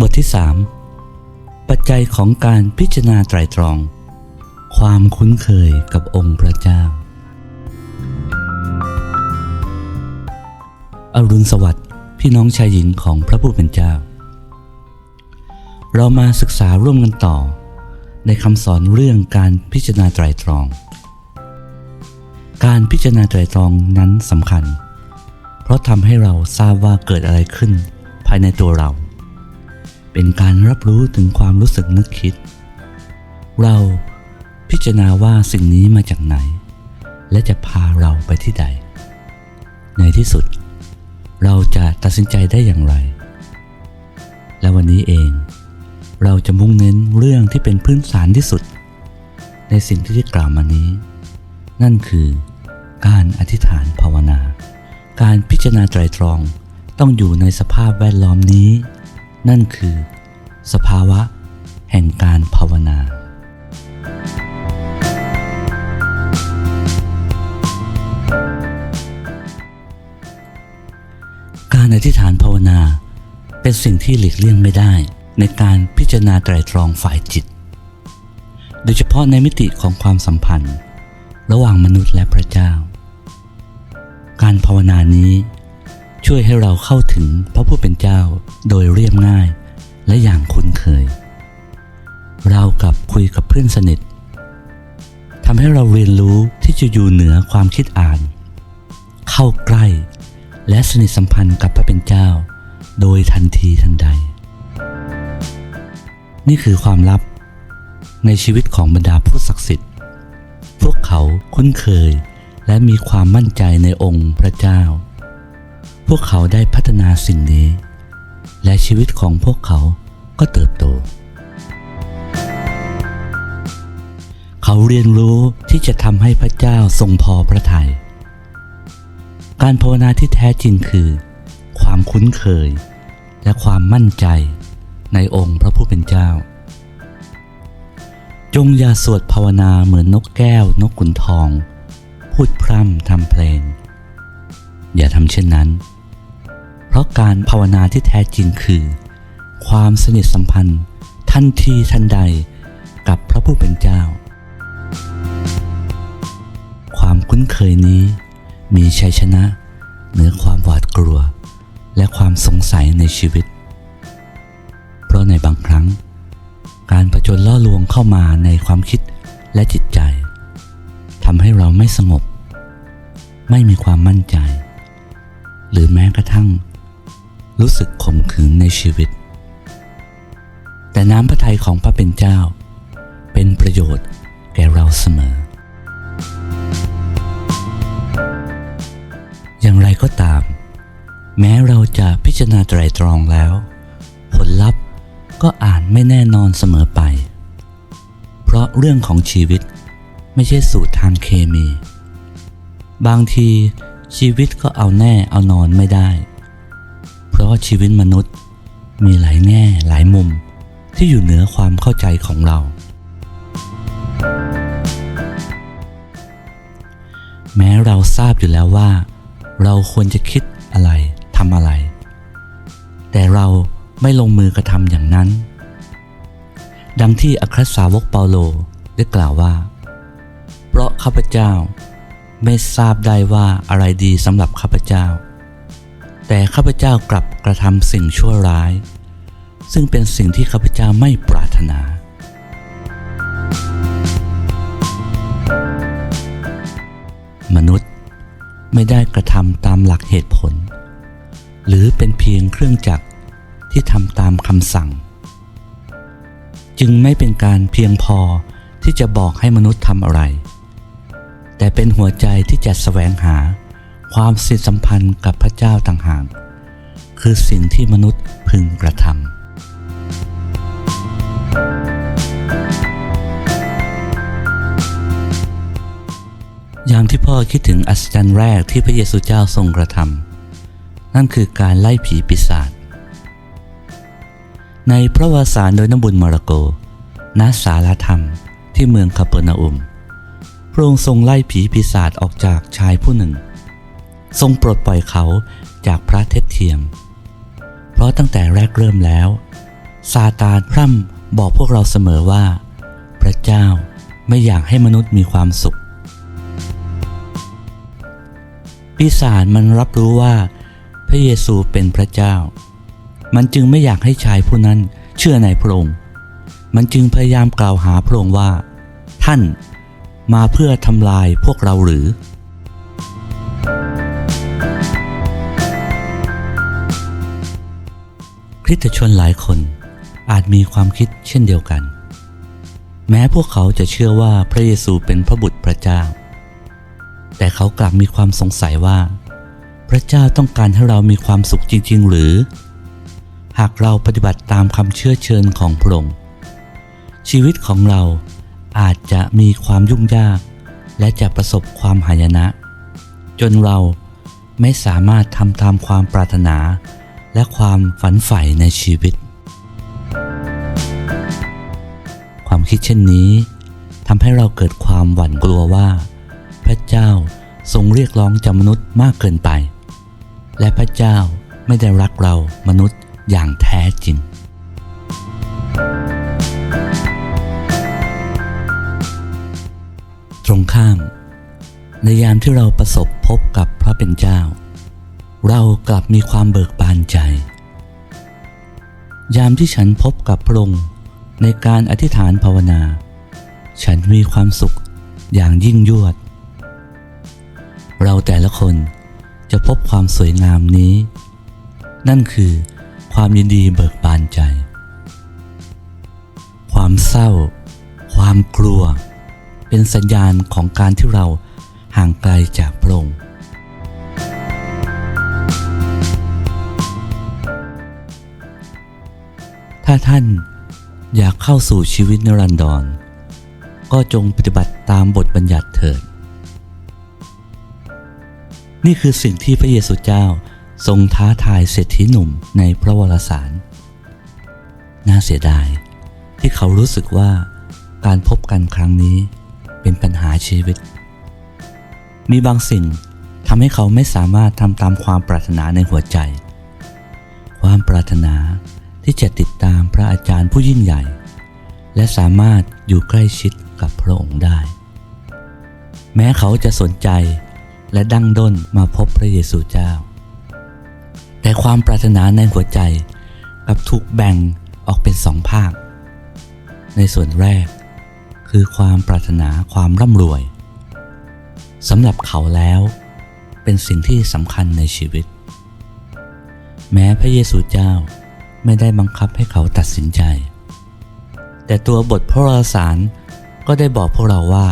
บทที่ 3 ปัจจัยของการพิจารณาไตรตรอง ความคุ้นเคยกับองค์พระเจ้า อรุณสวัสดิ์พี่น้องชายหญิงของพระผู้เป็นเจ้า เรามาศึกษาร่วมกันต่อ ในคำสอนเรื่องการพิจารณาไตรตรอง การพิจารณาไตรตรองนั้นสำคัญ เพราะทำให้เราทราบว่าเกิดอะไรขึ้นภายในตัวเรา เป็นการรับรู้ถึงความรู้สึกนึกคิด เราพิจารณาว่าสิ่งนี้มาจากไหน และจะพาเราไปที่ใด ในที่สุด เราจะตัดสินใจได้อย่างไร และวันนี้เอง เราจะมุ่งเน้นเรื่องที่เป็นพื้นฐานที่สุด ในสิ่งที่ได้กล่าวมานี้ นั่นคือการอธิษฐานภาวนา การพิจารณาไตรตรองต้องอยู่ในสภาพแวดล้อมนี้ นั่นคือ สภาวะแห่งการภาวนา การอธิษฐานภาวนาเป็นสิ่งที่หลีกเลี่ยงไม่ได้ในการพิจารณาไตรตรองฝ่ายจิต โดยเฉพาะในมิติของความสัมพันธ์ ระหว่างมนุษย์และพระเจ้า การภาวนานี้ ช่วยให้เราเข้าถึงพระผู้เป็นเจ้าโดยเรียบง่ายและอย่างคุ้นเคย เรากับคุยกับเพื่อนสนิททำให้เราเรียนรู้ที่จะอยู่เหนือความคิดอ่าน เข้าใกล้และสนิทสัมพันธ์กับพระเป็นเจ้า โดยทันทีทันใด นี่คือความลับในชีวิตของบรรดาผู้ศักดิ์สิทธิ์ พวกเขาคุ้นเคยและมีความมั่นใจในองค์พระเจ้า พวกเขาได้พัฒนาสิ่งนี้ และชีวิตของพวกเขาก็เติบโต เขาเรียนรู้ที่จะทำให้พระเจ้าทรงพอพระทยัย การภาวนาที่แท้จริงคือ ความคุ้นเคย และความมั่นใจในองค์พระผู้เป็นเจ้า จงอย่าสวดภาวนาเหมือนนกแก้ว นกขุนทอง พูดพร่ำทำเพลง อย่าทำเช่นนั้น เพราะการภาวนาที่แท้จริงคือ ความสนิทสัมพันธ์ทันทีทันใดกับพระผู้เป็นเจ้า ความคุ้นเคยนี้มีชัยชนะ เหนือความหวาดกลัว และความสงสัยในชีวิต เพราะในบางครั้ง การประจนล่อลวงเข้ามาในความคิดและจิตใจทำให้เราไม่สงบ ไม่มีความมั่นใจ หรือแม้กระทั่ง รู้สึกขมขื่นในชีวิต แต่น้ำพระทัยของพระเป็นเจ้า เป็นประโยชน์แก่เราเสมอ อย่างไรก็ตาม แม้เราจะพิจารณาไตรตรองแล้ว ผลลัพธ์ก็อ่าจไม่แน่นอนเสมอไป เพราะเรื่องของชีวิตไม่ใช่สูตรทางเคมี บางทีชีวิตก็เอาแน่เอานอนไม่ได้ เพราะชีวิตมนุษย์มีหลายแง่หลายมุมที่อยู่เหนือความเข้าใจของเรา แม้เราทราบอยู่แล้วว่า เราควรจะคิดอะไรทำอะไร แต่เราไม่ลงมือกระทำอย่างนั้น ดังที่อัครสาวกเปาโลได้กล่าวว่า เพราะข้าพเจ้าไม่ทราบได้ว่าอะไรดีสำหรับข้าพเจ้า แต่ข้าพเจ้ากลับกระทำสิ่งชั่วร้าย ซึ่งเป็นสิ่งที่ข้าพเจ้าไม่ปรารถนามนุษย์ไม่ได้กระทำตามหลักเหตุผล หรือเป็นเพียงเครื่องจักรที่ทำตามคำสั่ง จึงไม่เป็นการเพียงพอที่จะบอกให้มนุษย์ทำอะไร แต่เป็นหัวใจที่จะแสวงหา ความสิทธิสัมพันธ์กับพระเจ้าต่างหากคือสิ่งที่มนุษย์พึงกระทำยามที่พ่อคิดถึงอัศจรรย์แรกที่พระเยซูเจ้าทรงกระทำนั่นคือการไล่ผีปีศาจในพระวสารโดยน้ำบุญมาระโกณสารธรรมที่เมืองคาเปอร์นาอุม พระองค์ทรงไล่ผีปีศาจออกจากชายผู้หนึ่ง ทรงปลดปล่อยเขาจากพระเทศเทียม เพราะตั้งแต่แรกเริ่มแล้ว ซาตานพร่ำบอกพวกเราเสมอว่า พระเจ้าไม่อยากให้มนุษย์มีความสุข ปีศาจมันรับรู้ว่า พระเยซูเป็นพระเจ้า มันจึงไม่อยากให้ชายผู้นั้นเชื่อในพระองค์ มันจึงพยายามกล่าวหาพระองค์ว่า ท่านมาเพื่อทำลายพวกเราหรือ คริสตชนหลายคนอาจมีความคิดเช่นเดียวกัน แม้พวกเขาจะเชื่อว่าพระเยซูเป็นพระบุตรพระเจ้า แต่เขากลับมีความสงสัยว่า พระเจ้าต้องการให้เรามีความสุขจริง ๆ หรือ หากเราปฏิบัติตามคำเชื่อเชิญของพระองค์ชีวิตของเราอาจจะมีความยุ่งยาก และจะประสบความหายนะ จนเราไม่สามารถทำตามความปรารถนา และความฝันใฝ่ในชีวิต ความคิดเช่นนี้ทำให้เราเกิดความหวั่นกลัวว่า พระเจ้าทรงเรียกร้องจากมนุษย์มากเกินไป และพระเจ้าไม่ได้รักเรามนุษย์อย่างแท้จริง ตรงข้าม ในยามที่เราประสบพบกับพระเป็นเจ้า เรากลับมีความเบิกบานใจ ยามที่ฉันพบกับพระองค์ในการอธิษฐานภาวนา ฉันมีความสุขอย่างยิ่งยวด เราแต่ละคนจะพบความสวยงามนี้ นั่นคือความยินดีเบิกบานใจ ความเศร้า ความกลัว เป็นสัญญาณของการที่เราห่างไกลจากพระองค์ ถ้าท่านอยากเข้าสู่ชีวิตนิรันดร ก็จงปฏิบัติตามบทบัญญัติเถิด นี่คือสิ่งที่พระเยซูเจ้าทรงท้าทายเศรษฐีหนุ่มในพระวรสาร น่าเสียดายที่เขารู้สึกว่าการพบกันครั้งนี้เป็นปัญหาชีวิต มีบางสิ่งทำให้เขาไม่สามารถทำตามความปรารถนาในหัวใจ ความปรารถนา ที่จะติดตามพระอาจารย์ผู้ยิ่งใหญ่ และสามารถอยู่ใกล้ชิดกับพระองค์ได้ แม้เขาจะสนใจและดั้งด้นมาพบพระเยซูเจ้า แต่ความปรารถนาในหัวใจกับถูกแบ่งออกเป็นสองภาค ในส่วนแรกคือความปรารถนาความร่ำรวยสำหรับเขาแล้วเป็นสิ่งที่สำคัญในชีวิต แม้พระเยซูเจ้า ไม่ได้บังคับให้เขาตัดสินใจ แต่ตัวบทพระวรสารก็ได้บอกพวกเราว่า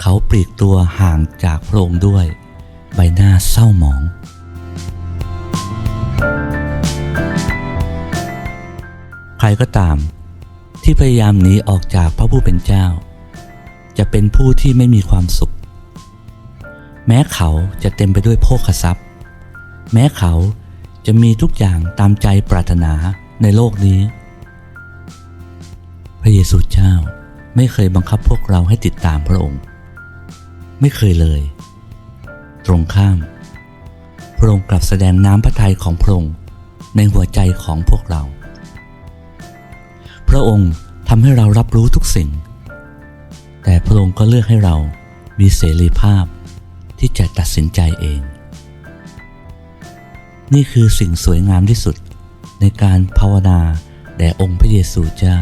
เขาปลีกตัวห่างจากพระองค์ด้วย ใบหน้าเศร้าหมอง ใครก็ตาม ที่พยายามหนีออกจากพระผู้เป็นเจ้า จะเป็นผู้ที่ไม่มีความสุข แม้เขาจะเต็มไปด้วยโภคทรัพย์ แม้เขา จะมีทุกอย่างตามใจปรารถนาในโลกนี้ พระเยซูเจ้าไม่เคยบังคับพวกเราให้ติดตามพระองค์ ไม่เคยเลย ตรงข้าม พระองค์กลับแสดงน้ำพระทัยของพระองค์ในหัวใจของพวกเรา พระองค์ทำให้เรารับรู้ทุกสิ่ง แต่พระองค์ก็เลือกให้เรามีเสรีภาพที่จะตัดสินใจเอง นี่คือสิ่งสวยงามที่สุดในการภาวนาแด่องค์พระเยซูเจ้า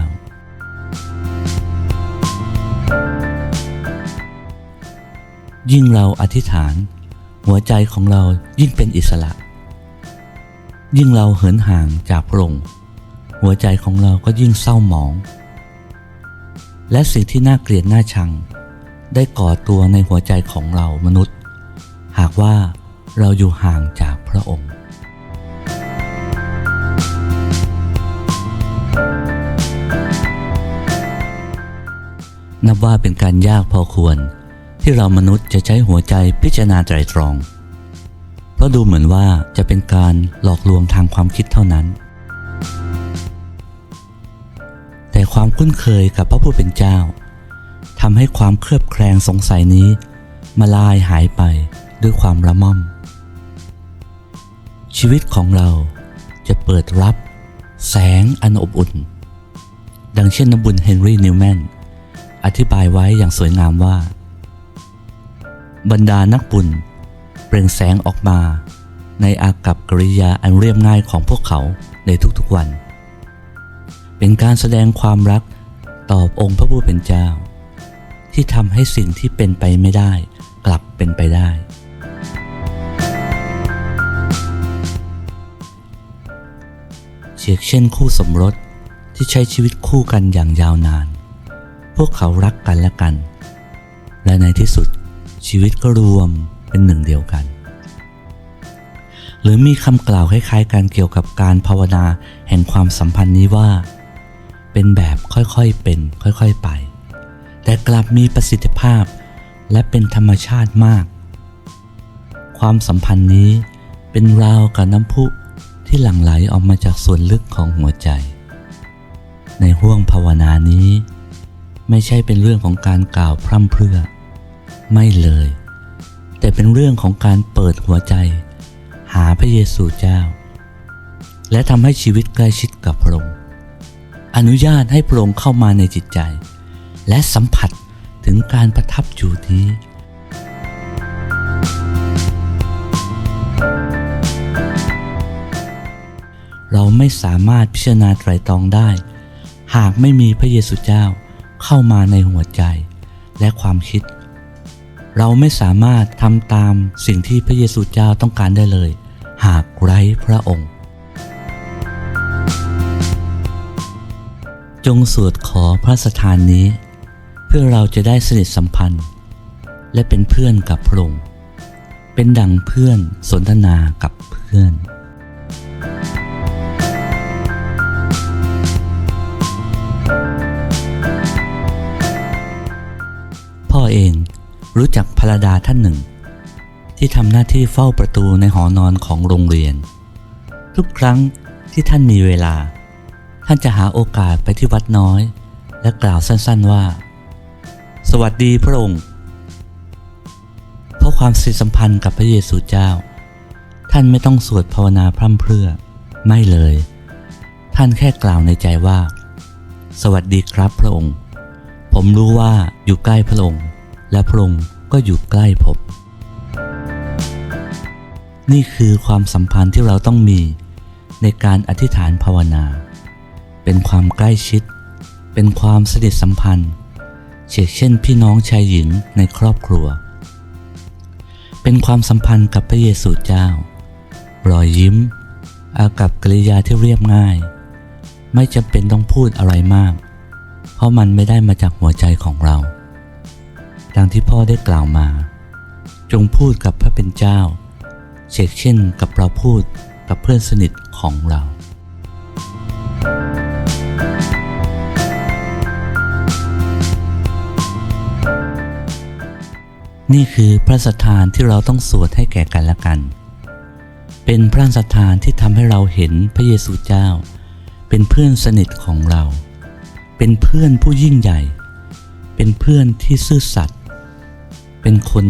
ยิ่งเราอธิษฐาน หัวใจของเรายิ่งเป็นอิสระ ยิ่งเราเหินห่างจากพระองค์หัวใจของเราก็ยิ่งเศร้าหมอง และสิ่งที่น่าเกลียดน่าชัง ได้ก่อตัวในหัวใจของเรามนุษย์ หากว่าเราอยู่ห่างจากพระองค์ นับว่าเป็นการยากพอควร ที่เรามนุษย์จะใช้หัวใจพิจารณาไตรตรอง เพราะดูเหมือนว่าจะเป็นการหลอกลวงทางความคิดเท่านั้น แต่ความคุ้นเคยกับพระผู้เป็นเจ้าทำให้ความเคลือบแคลงสงสัยนี้ มาลายหายไปด้วยความระม่อม ชีวิตของเราจะเปิดรับแสงอันอบอุ่น ดังเช่นนบุญเฮนรี่นิวแมน อธิบายไว้อย่างสวยงามว่า บรรดานักบุญเปล่งแสงออกมา ในอากับกริยาอันเรียบง่ายของพวกเขาในทุกๆวัน เป็นการแสดงความรักต่อองค์พระผู้เป็นเจ้า ที่ทำให้สิ่งที่เป็นไปไม่ได้ กลับเป็นไปได้ เชกเช่นคู่สมรสที่ใช้ชีวิตคู่กันอย่างยาวนาน พวกเขารักกันและกัน และในที่สุดชีวิตก็รวมเป็นหนึ่งเดียวกัน หรือมีคำกล่าวคล้ายๆกันเกี่ยวกับการภาวนาแห่งความสัมพันธ์นี้ว่า เป็นแบบค่อยๆเป็นค่อยๆไป แต่กลับมีประสิทธิภาพและเป็นธรรมชาติมาก ความสัมพันธ์นี้เป็นราวกับน้ำพุที่หลั่งไหลออกมาจากส่วนลึกของหัวใจ ในห้วงภาวนานี้ ไม่ใช่เป็นเรื่องของการกล่าวพร่ำเพรื่อ ไม่เลย แต่เป็นเรื่องของการเปิดหัวใจ หาพระเยซูเจ้า และทำให้ชีวิตใกล้ชิดกับพระองค์อนุญาตให้พระองค์เข้ามาในจิตใจ และสัมผัสถึงการประทับอยู่นี้เราไม่สามารถพิจารณาไตรตรองได้ หากไม่มีพระเยซูเจ้า เข้ามาในหัวใจและความคิด เราไม่สามารถทำตามสิ่งที่พระเยซูเจ้าต้องการได้เลย หากไร้พระองค์ จงสวดขอพระสถานนี้ เพื่อเราจะได้สนิทสัมพันธ์ และเป็นเพื่อนกับพระองค์เป็นดังเพื่อนสนทนากับเพื่อน รู้จักภรรดาท่านหนึ่ง ที่ทำหน้าที่เฝ้าประตูในหอนอนของโรงเรียน ทุกครั้งที่ท่านมีเวลา ท่านจะหาโอกาสไปที่วัดน้อย และกล่าวสั้นๆว่า สวัสดีพระองค์เพราะความสิทสัมพันธ์กับพระเยซูเจ้า ท่านไม่ต้องสวดภาวนาพร่ำเพรื่อไม่เลย ท่านแค่กล่าวในใจว่า สวัสดีครับพระองค์ ผมรู้ว่าอยู่ใกล้พระองค์ และพระองค์ก็อยู่ใกล้ผม นี่คือความสัมพันธ์ที่เราต้องมีในการอธิษฐานภาวนา เป็นความใกล้ชิด เป็นความสนิทสัมพันธ์เช่นเช่นพี่น้องชายหญิงในครอบครัว เป็นความสัมพันธ์กับพระเยซูเจ้า รอยยิ้ม อากับกริยาที่เรียบง่าย ไม่จำเป็นต้องพูดอะไรมาก เพราะมันไม่ได้มาจากหัวใจของเรา ดังที่พ่อได้กล่าวมา จงพูดกับพระเป็นเจ้าเช่นเช่นกับเราพูดกับเพื่อนสนิทของเรา นี่คือพระสถานที่เราต้องสวดให้แก่กันและกัน เป็นพระสถานที่ทำให้เราเห็นพระเยซูเจ้า เป็นเพื่อนสนิทของเรา เป็นเพื่อนผู้ยิ่งใหญ่ เป็นเพื่อนที่ซื่อสัตย์ เป็นคน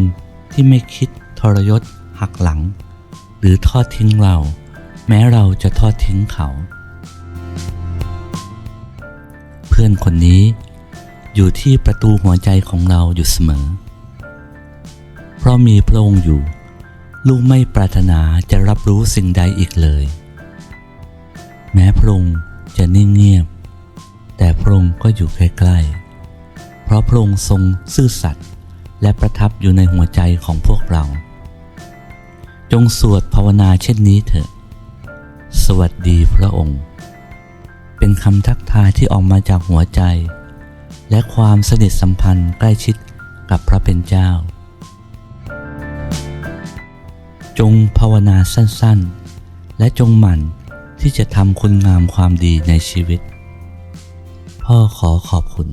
ที่ไม่คิดทรยศหักหลัง หรือทอดทิ้งเรา แม้เราจะทอดทิ้งเขา เพื่อนคนนี้อยู่ที่ประตูหัวใจของเราอยู่เสมอ เพราะมีพระองค์อยู่ ลูกไม่ปรารถนาจะรับรู้สิ่งใดอีกเลย แม้พระองค์จะนิ่งเงียบ แต่พระองค์ก็อยู่ใกล้ๆ เพราะพระองค์ทรงซื่อสัตย์ และประทับอยู่ในหัวใจของพวกเรา จงสวดภาวนาเช่นนี้เถอะ สวัสดีพระองค์ เป็นคำทักทายที่ออกมาจากหัวใจ และความสนิทสัมพันธ์ใกล้ชิดกับพระเป็นเจ้า จงภาวนาสั้นๆ และจงหมั่นที่จะทำคุณงามความดีในชีวิต พ่อขอขอบคุณ